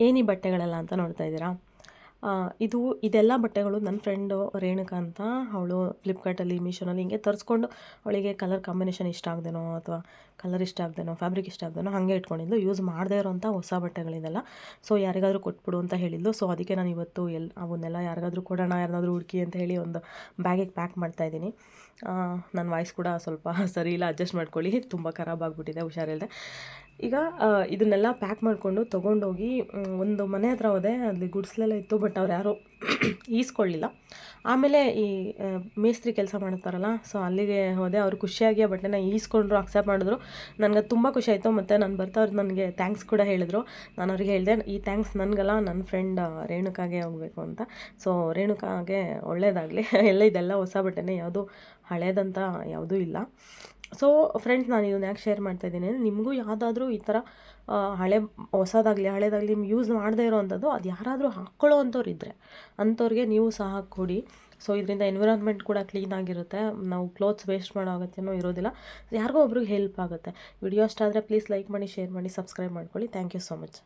ಏನಿ ಬಟ್ಟೆಗಳೆಲ್ಲ ಅಂತ ನೋಡ್ತಾ ಇದ್ದೀರಾ? ಇದು ಇದೆಲ್ಲ ಬಟ್ಟೆಗಳು ನನ್ನ ಫ್ರೆಂಡು ರೇಣುಕಾ ಅಂತ ಅವಳು ಫ್ಲಿಪ್ಕಾರ್ಟಲ್ಲಿ ಮೀಶೋನಲ್ಲಿ ಹಿಂಗೆ ತರಿಸ್ಕೊಂಡು ಅವಳಿಗೆ ಕಲರ್ ಕಾಂಬಿನೇಷನ್ ಇಷ್ಟ ಆಗ್ದೇನೋ ಅಥವಾ ಕಲರ್ ಇಷ್ಟ ಆಗ್ದೇನೋ ಫ್ಯಾಬ್ರಿಕ್ ಇಷ್ಟ ಆಗ್ದೇನೋ ಹಾಗೆ ಇಟ್ಕೊಂಡಿದ್ದು. ಯೂಸ್ ಮಾಡದೇ ಇರೋಂಥ ಹೊಸ ಬಟ್ಟೆಗಳಿದೆಲ್ಲ. ಸೊ ಯಾರಿಗಾದರೂ ಕೊಟ್ಬಿಡು ಅಂತ ಹೇಳಿದ್ಲು ಸೊ ಅದಕ್ಕೆ ನಾನು ಇವತ್ತು ಎಲ್ಲಿ ಅವನ್ನೆಲ್ಲ ಯಾರಿಗಾದ್ರೂ ಕೊಡೋಣ ಯಾರನ್ನಾದ್ರೂ ಹುಡುಕಿ ಅಂತ ಹೇಳಿ ಒಂದು ಬ್ಯಾಗಿಗೆ ಪ್ಯಾಕ್ ಮಾಡ್ತಾ ಇದ್ದೀನಿ. ನನ್ನ ವಾಯ್ಸ್ ಕೂಡ ಸ್ವಲ್ಪ ಸರಿ ಇಲ್ಲ ಅಡ್ಜಸ್ಟ್ ಮಾಡ್ಕೊಳ್ಳಿ. ತುಂಬ ಖರಾಬ್ ಆಗಿಬಿಟ್ಟಿದೆ ಹುಷಾರಿಲ್ಲದೆ ಈಗ ಇದನ್ನೆಲ್ಲ ಪ್ಯಾಕ್ ಮಾಡಿಕೊಂಡು ತೊಗೊಂಡೋಗಿ ಒಂದು ಮನೆ ಹತ್ರ ಹೋದೆ. ಅಲ್ಲಿ ಗುಡ್ಸ್ಲೆಲ್ಲ ಇತ್ತು ಬಟ್ ಅವ್ರು ಯಾರೂ ಈಸ್ಕೊಳ್ಳಿಲ್ಲ ಆಮೇಲೆ ಈ ಮೇಸ್ತ್ರಿ ಕೆಲಸ ಮಾಡ್ತಾರಲ್ಲ ಸೊ ಅಲ್ಲಿಗೆ ಹೋದೆ. ಅವ್ರು ಖುಷಿಯಾಗಿ ಆ ಬಟ್ಟೆನ ಈಸ್ಕೊಂಡ್ರು ಅಕ್ಸೆಪ್ಟ್ ಮಾಡಿದ್ರು. ನನಗೆ ತುಂಬ ಖುಷಿ ಆಯಿತು, ಮತ್ತು ನಾನು ಬರ್ತಾ ಅವ್ರು ನನಗೆ ಥ್ಯಾಂಕ್ಸ್ ಕೂಡ ಹೇಳಿದರು. ನಾನು ಅವ್ರಿಗೆ ಹೇಳಿದೆ, ಈ ಥ್ಯಾಂಕ್ಸ್ ನನಗಲ್ಲ ನನ್ನ ಫ್ರೆಂಡ್ ರೇಣುಕಾಗೆ ಹೋಗಬೇಕು ಅಂತ. ಸೊ ರೇಣುಕಾಗೆ ಒಳ್ಳೇದಾಗಲಿ. ಎಲ್ಲ ಇದೆಲ್ಲ ಹೊಸ ಬಟ್ಟೆನೇ, ಯಾವುದು ಹಳೇದಂತ ಯಾವುದೂ ಇಲ್ಲ. ಸೊ ಫ್ರೆಂಡ್ಸ್ ನಾನು ಇದನ್ನ ಯಾಕೆ ಶೇರ್ ಮಾಡ್ತಾ ಇದ್ದೀನಿ ನಿಮಗೂ ಯಾವುದಾದ್ರೂ ಈ ಥರ ಹಳೆ, ಹೊಸದಾಗಲಿ, ಹಳೇದಾಗಲಿ ನಿಮ್ಗೆ ಯೂಸ್ ಮಾಡದೇ ಇರೋವಂಥದ್ದು ಅದು ಯಾರಾದರೂ ಹಾಕ್ಕೊಳ್ಳೋ ಅಂಥವ್ರು ಇದ್ದರೆ ಅಂಥವ್ರಿಗೆ ನೀವು ಸಹ ಕೊಡಿ. ಸೊ ಇದರಿಂದ ಎನ್ವಿರಾನ್ಮೆಂಟ್ ಕೂಡ ಕ್ಲೀನ್ ಆಗಿರುತ್ತೆ. ನಾವು ಕ್ಲೋತ್ಸ್ ವೇಸ್ಟ್ ಮಾಡೋ ಅಗತ್ಯನೂ ಇರೋದಿಲ್ಲ. ಯಾರಿಗೋ ಒಬ್ರಿಗೆ ಹೆಲ್ಪ್ ಆಗುತ್ತೆ. ವಿಡಿಯೋ ಇಷ್ಟ ಆದರೆ ಪ್ಲೀಸ್ ಲೈಕ್ ಮಾಡಿ ಶೇರ್ ಮಾಡಿ ಸಬ್ಸ್ಕ್ರೈಬ್ ಮಾಡ್ಕೊಳ್ಳಿ. Thank you so much